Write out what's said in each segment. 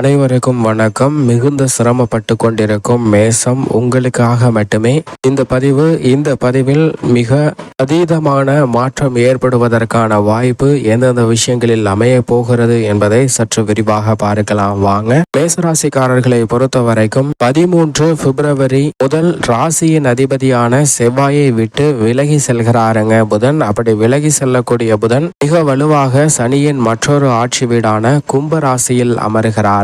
அனைவருக்கும் வணக்கம். மிகுந்த சிரமப்பட்டு கொண்டிருக்கும் மேசம் உங்களுக்காக மட்டுமே. இந்த பதிவு இந்த பதிவில் மிக அதீதமான மாற்றம் ஏற்படுவதற்கான வாய்ப்பு எந்தெந்த விஷயங்களில் அமைய போகிறது என்பதை சற்று விரிவாக பார்க்கலாம். வாங்க. மேசராசிக்காரர்களை பொறுத்த வரைக்கும் பதிமூன்று பிப்ரவரி முதல் ராசியின் அதிபதியான செவ்வாயை விட்டு விலகி செல்கிறாருங்க புதன். அப்படி விலகி செல்லக்கூடிய புதன் மிக வலுவாக சனியின் மற்றொரு ஆட்சி வீடான கும்ப ராசியில்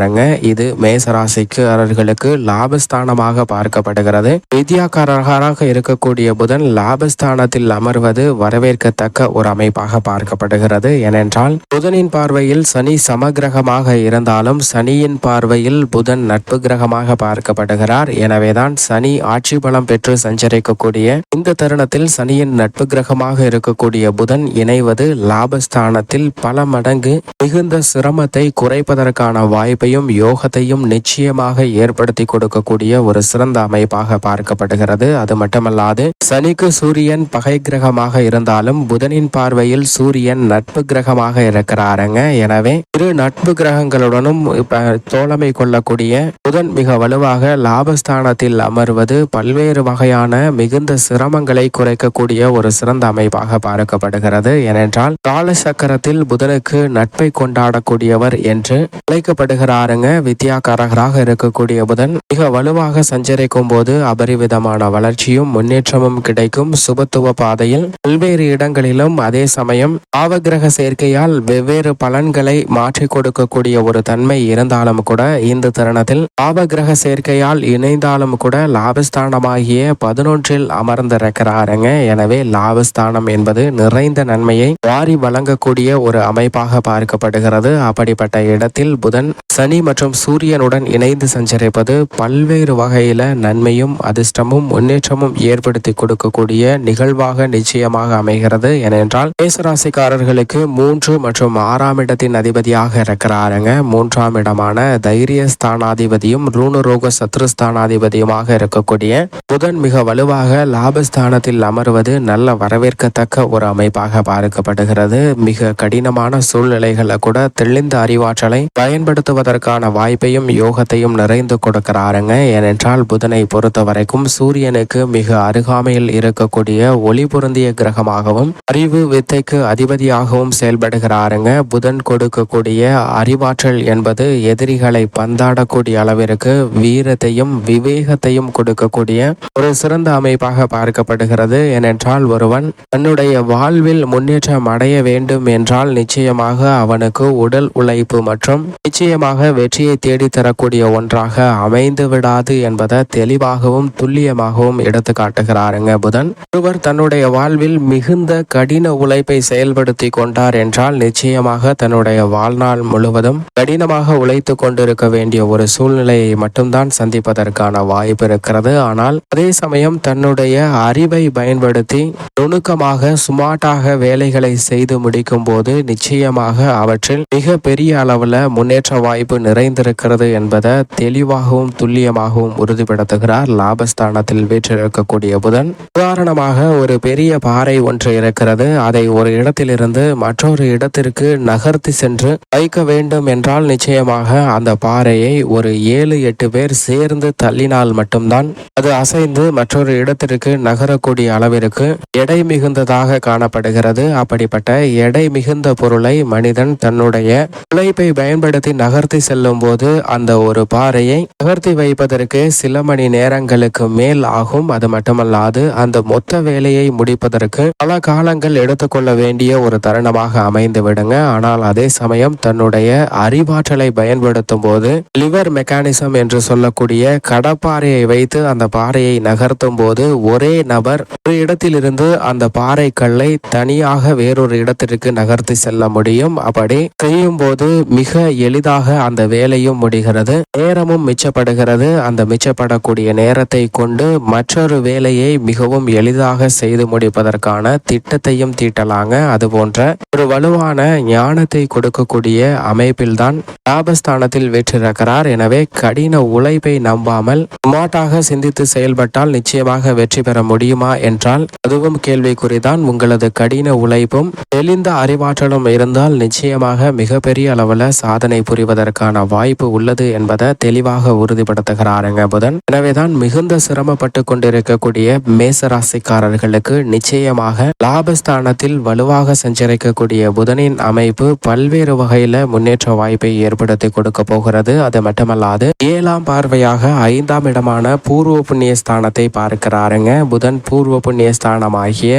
அமருகிறாருங்க இது மேசராசிக்காரர்களுக்கு லாபஸ்தானமாக பார்க்கப்படுகிறது. வித்யாக்காரராக இருக்கக்கூடிய புதன் லாபஸ்தானத்தில் அமர்வது வரவேற்கத்தக்க ஒரு அமைப்பாக பார்க்கப்படுகிறது. ஏனென்றால் புதனின் பார்வையில் சனி சமகிரகமாக இருந்தாலும் சனியின் பார்வையில் புதன் நட்பு கிரகமாக பார்க்கப்படுகிறார். எனவேதான் சனி ஆட்சி பலம் பெற்று சஞ்சரிக்கக்கூடிய இந்த தருணத்தில் சனியின் நட்பு கிரகமாக இருக்கக்கூடிய புதன் இணைவது லாபஸ்தானத்தில் பல மடங்கு மிகுந்த சிரமத்தை குறைப்பதற்கான அமைப்பையும் யோகத்தையும் நிச்சயமாக ஏற்படுத்தி கொடுக்கக்கூடிய ஒரு சிறந்த அமைப்பாக பார்க்கப்படுகிறது. அது மட்டுமல்லாது சனிக்கு சூரியன் பகை கிரகமாக இருந்தாலும் புதனின் பார்வையில் சூரியன் நட்பு கிரகமாக இருக்கிறாருங்க. எனவே இரு நட்பு கிரகங்களுடனும் தோழமை கொள்ளக்கூடிய புதன் மிக வலுவாக லாபஸ்தானத்தில் அமர்வது பல்வேறு வகையான மிகுந்த சிரமங்களை குறைக்கக்கூடிய ஒரு சிறந்த அமைப்பாக பார்க்கப்படுகிறது. ஏனென்றால் கால சக்கரத்தில் புதனுக்கு நட்பை கொண்டாடக்கூடியவர் என்று ஆறுங்க வித்யாகாரகராக இருக்கக்கூடிய புதன் மிக வலுவாக சஞ்சரிக்கும் போது அபரிவிதமான வளர்ச்சியும் முன்னேற்றமும் கிடைக்கும். சுபத்துவ பாதையில் பல்வேறு இடங்களிலும் அதே சமயம் பாவகிரக சேர்க்கையால் வெவ்வேறு பலன்களை மாற்றி கொடுக்கக்கூடிய ஒரு தன்மை இருந்தாலும் கூட இந்த தருணத்தில் பாவகிரக சேர்க்கையால் இணைந்தாலும் கூட லாபஸ்தானமாகிய பதினொன்றில் அமர்ந்திருக்கிறாருங்க. எனவே லாபஸ்தானம் என்பது நிறைந்த நன்மையை வாரி வழங்கக்கூடிய ஒரு அமைப்பாக பார்க்கப்படுகிறது. அப்படிப்பட்ட இடத்தில் புதன் சனி மற்றும் சூரியனுடன் இணைந்து சஞ்சரிப்பது பல்வேறு வகையில் நன்மையும் அதிர்ஷ்டமும் முன்னேற்றமும் ஏற்படுத்தி கொடுக்கக்கூடிய நிகழ்வாக நிச்சயமாக அமைகிறது. ஏனென்றால் மேசராசிக்காரர்களுக்கு மூன்று மற்றும் ஆறாம் இடத்தின் அதிபதியாக இருக்கிறாருங்க. மூன்றாம் இடமான தைரிய ஸ்தானாதிபதியும் ரூணுரோக சத்ருஸ்தானாதிபதியுமாக இருக்கக்கூடிய புதன் மிக வலுவாக லாபஸ்தானத்தில் அமர்வது நல்ல வரவேற்கத்தக்க ஒரு அமைப்பாக பார்க்கப்படுகிறது. மிக கடினமான சூழ்நிலைகளை கூட தெளிந்த அறிவாற்றலை பயன்படுத்துவதற்கு பயன்படுத்துவதற்கான வாய்ப்பையும் யோகத்தையும் நிறைந்து கொடுக்கிறாருங்க. ஏனென்றால் புதனை பொறுத்த வரைக்கும் சூரியனுக்கு மிக அருகாமையில் இருக்கக்கூடிய ஒளி பொருந்திய கிரகமாகவும் அறிவு வித்தைக்கு அதிபதியாகவும் செயல்படுகிறாருங்க. புதன் கொடுக்கக்கூடிய அறிவாற்றல் என்பது எதிரிகளை பந்தாடக்கூடிய அளவிற்கு வீரத்தையும் விவேகத்தையும் கொடுக்கக்கூடிய ஒரு சிறந்த அமைப்பாக பார்க்கப்படுகிறது. ஏனென்றால் ஒருவன் தன்னுடைய வாழ்வில் முன்னேற்றம் அடைய வேண்டும் என்றால் நிச்சயமாக அவனுக்கு உடல் உழைப்பு மற்றும் நிச்சயமாக வெற்றியை தேடித்தரக்கூடிய ஒன்றாக அமைந்து விடாது என்பதை தெளிவாகவும் துல்லியமாகவும் எடுத்து காட்டுகிறாருங்க புதன். ஒருவர் தன்னுடைய வாழ்வில் மிகுந்த கடின உழைப்பை செயல்படுத்தி கொண்டார் என்றால் நிச்சயமாக தன்னுடைய வாழ்நாள் முழுவதும் கடினமாக உழைத்து கொண்டிருக்க வேண்டிய ஒரு சூழ்நிலையை மட்டும்தான் சந்திப்பதற்கான வாய்ப்பு இருக்கிறது. ஆனால் அதே சமயம் தன்னுடைய அறிவை பயன்படுத்தி நுணுக்கமாக சுமார்ட்டாக வேலைகளை செய்து முடிக்கும் போது நிச்சயமாக அவற்றில் மிக பெரிய அளவுல முன்னேற்ற வாய்ப்பு நிறைந்திருக்கிறது என்பதை தெளிவாகவும் துல்லியமாகவும் உறுதிப்படுத்துகிறார். லாபஸ்தானத்தில் வீற்றிருக்கக்கூடிய புதன். உதாரணமாக ஒரு பெரிய பாறை ஒன்று இருக்கிறது. அதை ஒரு இடத்திலிருந்து மற்றொரு இடத்திற்கு நகர்த்தி சென்று வைக்க வேண்டும் என்றால் நிச்சயமாக அந்த பாறையை ஒரு ஏழு எட்டு பேர் சேர்ந்து தள்ளினால் மட்டும்தான் அது அசைந்து மற்றொரு இடத்திற்கு நகரக்கூடிய அளவிற்கு எடை மிகுந்ததாக காணப்படுகிறது. அப்படிப்பட்ட எடை மிகுந்த பொருளை மனிதன் தன்னுடைய உழைப்பை பயன்படுத்தி நகர்த்தி செல்லும் போது அந்த ஒரு பாறையை நகர்த்தி வைப்பதற்கு சில மணி நேரங்களுக்கு மேல் ஆகும். அது மட்டுமல்லாது அந்த மொத்த வேலையை முடிப்பதற்கு பல காலங்கள் எடுத்துக்கொள்ள வேண்டிய ஒரு தருணமாக அமைந்து விடுங்க. ஆனால் அதே சமயம் தன்னுடைய அறிவாற்றலை பயன்படுத்தும் போது லிவர் மெக்கானிசம் என்று சொல்லக்கூடிய கடப்பாறையை வைத்து அந்த பாறையை நகர்த்தும் போது ஒரே நபர் ஒரு இடத்திலிருந்து அந்த பாறை கல்லை தனியாக வேறொரு இடத்திற்கு நகர்த்தி செல்ல முடியும். அப்படி செய்யும் போது மிக எளிதாக அந்த வேலையும் முடிகிறது நேரமும் மிச்சப்படுகிறது. அந்த மிச்சப்படக்கூடிய நேரத்தை கொண்டு மற்றொரு வேலையை மிகவும் எளிதாக செய்து முடிப்பதற்கான திட்டத்தையும் தீட்டலாங்க. அது போன்ற ஒரு வலுவான ஞானத்தை கொடுக்கக்கூடிய அமைப்பில்தான் லாபஸ்தானத்தில் வெற்றிருக்கிறார் எனவே கடின உழைப்பை நம்பாமல் மாட்டாக சிந்தித்து செயல்பட்டால் நிச்சயமாக வெற்றி பெற முடியுமா என்றால் அதுவும் கேள்விக்குறிதான். உங்களது கடின உழைப்பும் தெளிந்த அறிவாற்றலும் இருந்தால் நிச்சயமாக மிகப்பெரிய அளவில் சாதனை புரிவதற்கான கிடைப்பதற்கான வாய்ப்பு உள்ளது என்பதை தெளிவாக உறுதிப்படுத்துகிறாருங்க புதன். எனவேதான் மிகுந்த சிரமப்பட்டு கொண்டிருக்கக்கூடிய மேசராசிக்காரர்களுக்கு நிச்சயமாக லாபஸ்தானத்தில் வலுவாக சஞ்சரிக்கக்கூடிய புதனின் அமைப்பு பல்வேறு வகையில முன்னேற்ற வாய்ப்பை ஏற்படுத்தி கொடுக்க போகிறது. அது மட்டுமல்லாது ஏழாம் பார்வையாக ஐந்தாம் இடமான பூர்வ புண்ணிய ஸ்தானத்தை பார்க்கிறாருங்க. புதன் பூர்வ புண்ணிய ஸ்தானமாகிய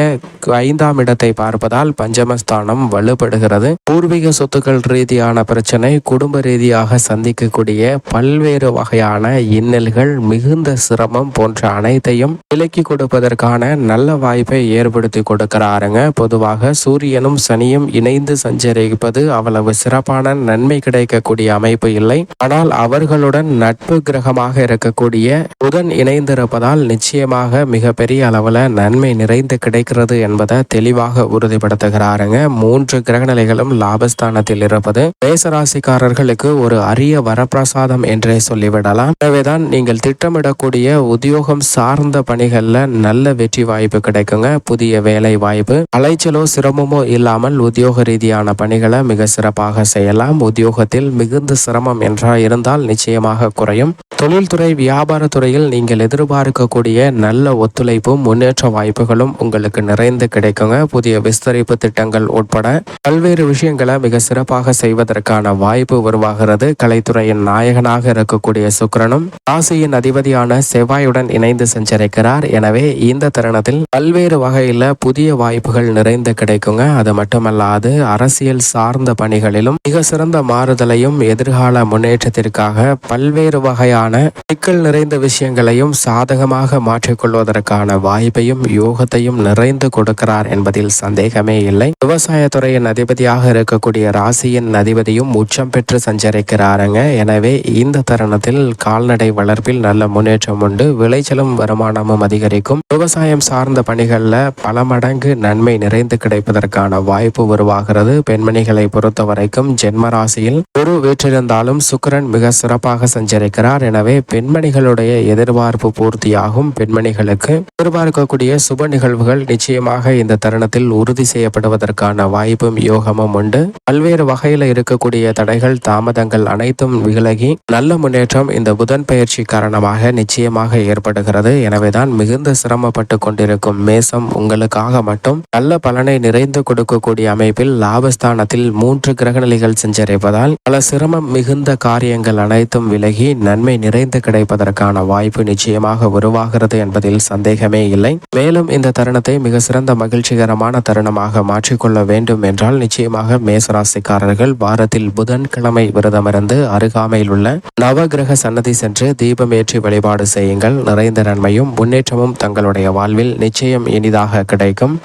ஐந்தாம் இடத்தை பார்ப்பதால் பஞ்சமஸ்தானம் வலுப்படுகிறது. பூர்வீக சொத்துக்கள் ரீதியான பிரச்சனை குடும்ப ரீதியாக சந்திக்கக்கூடிய பல்வேறு வகையான இன்னல்கள் மிகுந்த சிரமம் போன்ற அனைத்தையும் விலக்கி கொடுப்பதற்கான நல்ல வாய்ப்பை ஏற்படுத்தி கொடுக்கிறாருங்க. பொதுவாக சூரியனும் சனியும் இணைந்து சஞ்சரிப்பது அவ்வளவு சிறப்பான நன்மை கிடைக்கக்கூடிய அமைப்பு இல்லை. ஆனால் அவர்களுடன் நட்பு கிரகமாக இருக்கக்கூடிய புதன் இணைந்திருப்பதால் நிச்சயமாக மிகப்பெரிய அளவுல நன்மை நிறைந்து கிடைக்கிறது என்பதை தெளிவாக உறுதிப்படுத்துகிறாருங்க. மூன்று கிரகநிலைகளும் லாபஸ்தானத்தில் இருப்பது. மேசராசிக்காரர்களுக்கு ஒரு அரிய வரப்பிரசாதம் என்றே சொல்லிவிடலாம். எனவேதான் நீங்கள் திட்டமிடக்கூடிய உத்தியோகம் சார்ந்த பணிகள்ல நல்ல வெற்றி வாய்ப்பு கிடைக்குங்க. புதிய வேலை வாய்ப்பு அலைச்சலோ சிரமமோ இல்லாமல் உத்தியோக ரீதியான பணிகளை மிக சிறப்பாக செய்யலாம். உத்தியோகத்தில் மிகுந்த சிரமம் என்றா இருந்தால் நிச்சயமாக குறையும். தொழில்துறை வியாபாரத்துறையில் நீங்கள் எதிர்பார்க்கக்கூடிய நல்ல ஒத்துழைப்பும் முன்னேற்ற வாய்ப்புகளும் உங்களுக்கு நிறைந்து கிடைக்குங்க. புதிய விஸ்தரிப்பு திட்டங்கள் உட்பட பல்வேறு விஷயங்களை மிக சிறப்பாக செய்வதற்கான வாய்ப்பு உருவாகிறது. கலைத்துறையின் நாயகனாக இருக்கக்கூடிய சுக்கிரனும் ராசியின் அதிபதியான செவ்வாயுடன் இணைந்து சஞ்சரிக்கிறார். எனவே இந்த தருணத்தில் பல்வேறு வகையில புதிய வாய்ப்புகள் நிறைந்து கிடைக்குங்க. அது மட்டுமல்லாது அரசியல் சார்ந்த பணிகளிலும் மிக சிறந்த மாறுதலையும் எதிர்கால முன்னேற்றத்திற்காக பல்வேறு வகையான சிக்கல் நிறைந்த விஷயங்களையும் சாதகமாக மாற்றிக்கொள்வதற்கான வாய்ப்பையும் யோகத்தையும் நிறைந்து கொடுக்கிறார் என்பதில் சந்தேகமே இல்லை. விவசாயத்துறையின் அதிபதியாக இருக்கக்கூடிய ராசியின் அதிபதியும் உச்சம் பெற்று இருக்கிறாருங்க எனவே இந்த தருணத்தில் கால்நடை வளர்ப்பில் நல்ல முன்னேற்றம் உண்டு. விளைச்சலும் வருமானமும் அதிகரிக்கும். விவசாயம் சார்ந்த பணிகளில் பல மடங்கு நன்மை நிறைந்து கிடைப்பதற்கான வாய்ப்பு உருவாகிறது. பெண்மணிகளை பொறுத்த வரைக்கும் ஜென்ம ராசியில் குரு வீற்றிருந்தாலும் சுக்கரன் மிக சிறப்பாக சஞ்சரிக்கிறார். எனவே பெண்மணிகளுடைய எதிர்பார்ப்பு பூர்த்தியாகும். பெண்மணிகளுக்கு எதிர்பார்க்கக்கூடிய சுப நிகழ்வுகள் நிச்சயமாக இந்த தருணத்தில் உறுதி செய்யப்படுவதற்கான வாய்ப்பும் யோகமும் உண்டு. பல்வேறு வகையில் இருக்கக்கூடிய தடைகள் தாமதங்கள் அனைத்தும் விலகி நல்ல முன்னேற்றம் இந்த புதன் பயிற்சி காரணமாக நிச்சயமாக ஏற்படுகிறது. எனவேதான் மிகுந்த சிரமப்பட்டு கொண்டிருக்கும் மேசம் உங்களுக்காக மட்டும் நல்ல பலனை நிறைந்து கொடுக்கக்கூடிய அமைப்பில் லாபஸ்தானத்தில் மூன்று கிரகநிலைகள் சஞ்சரிப்பதால் பல சிரமம் மிகுந்த காரியங்கள் அனைத்தும் விலகி நன்மை நிறைந்து கிடைப்பதற்கான வாய்ப்பு நிச்சயமாக உருவாகிறது என்பதில் சந்தேகமே இல்லை. மேலும் இந்த தருணத்தை மிக சிறந்த மகிழ்ச்சிகரமான தருணமாக மாற்றிக்கொள்ள வேண்டும் என்றால் நிச்சயமாக மேசராசிக்காரர்கள் வாரத்தில் புதன்கிழமை விரதமிருந்து அருகாமையில் உள்ள நவகிரக சன்னதி சென்று தீபமேற்றி வழிபாடு செய்யுங்கள். நிறைந்த நன்மையும் முன்னேற்றமும் தங்களுடைய வாழ்வில் நிச்சயம் இனிதாக கிடைக்கும்.